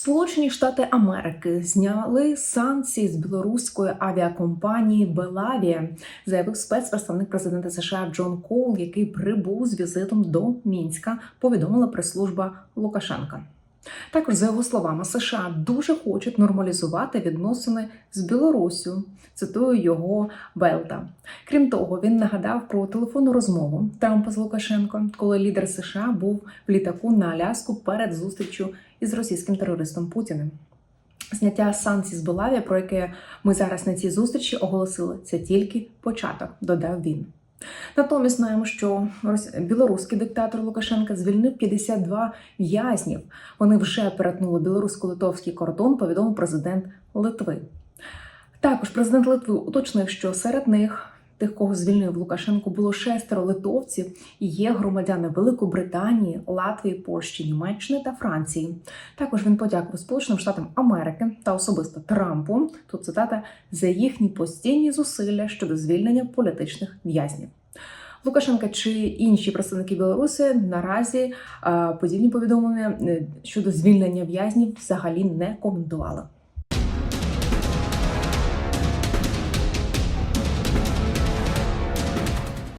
Сполучені Штати Америки зняли санкції з білоруської авіакомпанії Белавія, заявив спецпредставник президента США Джон Коул, який прибув з візитом до Мінська. Повідомила прес-служба Лукашенка. Також, за його словами, США дуже хочуть нормалізувати відносини з Білоруссю. Цитую його Белта. Крім того, він нагадав про телефонну розмову Трампа з Лукашенко, коли лідер США був в літаку на Аляску перед зустрічю із російським терористом Путіним. Зняття санкцій з Белавія, про яке ми зараз на цій зустрічі оголосили, це тільки початок, додав він. Натомість знаємо, що білоруський диктатор Лукашенка звільнив 52 в'язнів. Вони вже перетнули білорусько-литовський кордон, повідомив президент Литви. Також президент Литви уточнив, що серед них. Тих, кого звільнив Лукашенко, було шестеро литовців і є громадяни Великобританії, Латвії, Польщі, Німеччини та Франції. Також він подякував Сполученим Штатам Америки та особисто Трампу. Тут цитата за їхні постійні зусилля щодо звільнення політичних в'язнів. Лукашенка чи інші представники Білорусі наразі е, подібні повідомлення е, щодо звільнення в'язнів взагалі не коментували.